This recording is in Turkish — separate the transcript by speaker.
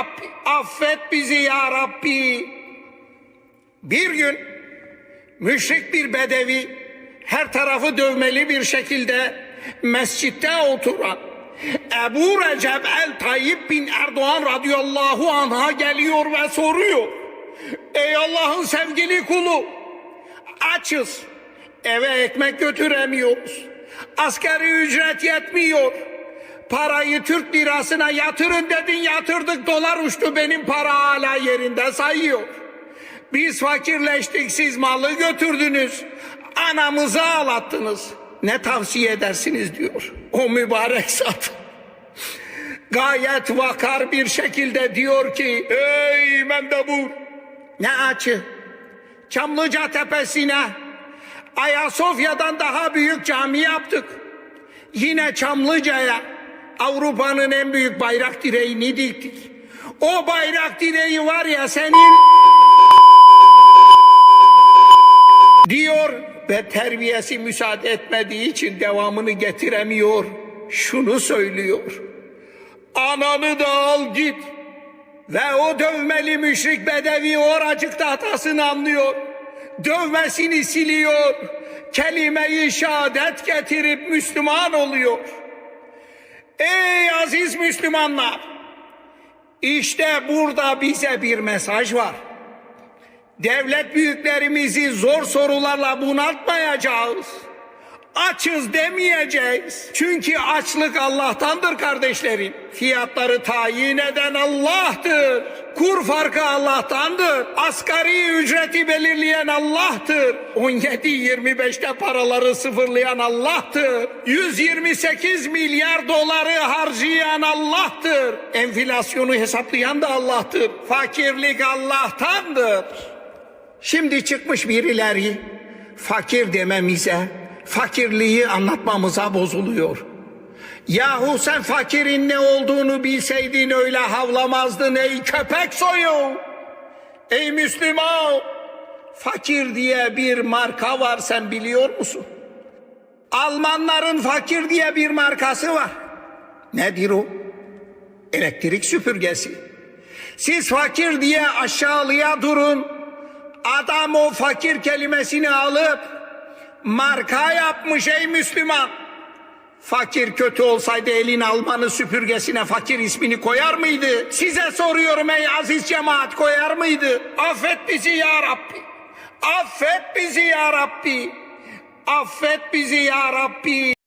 Speaker 1: Rabbi. Affet bizi ya Rabbi. Bir gün müşrik bir bedevi her tarafı dövmeli bir şekilde mescitte oturan Ebu Recep el Tayyip bin Erdoğan radıyallahu anh'a geliyor ve soruyor. Ey Allah'ın sevgili kulu açız eve ekmek götüremiyoruz. Asgari ücret yetmiyor. Parayı Türk lirasına yatırın dedin yatırdık dolar uçtu benim para hala yerinde sayıyor. Biz fakirleştik siz malı götürdünüz. Anamızı ağlattınız. Ne tavsiye edersiniz diyor. O mübarek zat. Gayet vakar bir şekilde diyor ki ey mendebur ne açı Çamlıca tepesine Ayasofya'dan daha büyük cami yaptık. Yine Çamlıca'ya Avrupa'nın en büyük bayrak direğini diktik. O bayrak direği var ya senin diyor ve terbiyesi müsaade etmediği için devamını getiremiyor. Şunu söylüyor. Ananı da al git. Ve o dövmeli müşrik bedevi oracıkta hatasını anlıyor. Dövmesini siliyor. Kelimeyi şehadet getirip Müslüman oluyor. Ey aziz Müslümanlar! İşte burada bize bir mesaj var. Devlet büyüklerimizi zor sorularla bunaltmayacağız. Açız demeyeceğiz. Çünkü açlık Allah'tandır kardeşlerim. Fiyatları tayin eden Allah'tır. Kur farkı Allah'tandır. Asgari ücreti belirleyen Allah'tır. 17-25'te paraları sıfırlayan Allah'tır. 128 milyar doları harcayan Allah'tır. Enflasyonu hesaplayan da Allah'tır. Fakirlik Allah'tandır. Şimdi çıkmış birileri fakir dememize, fakirliği anlatmamıza bozuluyor. Yahu sen fakirin ne olduğunu bilseydin öyle havlamazdın ey köpek soyu. Ey Müslüman, fakir diye bir marka var sen biliyor musun? Almanların fakir diye bir markası var. Nedir o? Elektrik süpürgesi. Siz fakir diye aşağılığa durun. Adam o fakir kelimesini alıp marka yapmış ey Müslüman. Fakir kötü olsaydı elin Almanı süpürgesine fakir ismini koyar mıydı? Size soruyorum ey aziz cemaat koyar mıydı? Affet bizi ya Rabbi. Affet bizi ya Rabbi. Affet bizi ya Rabbi.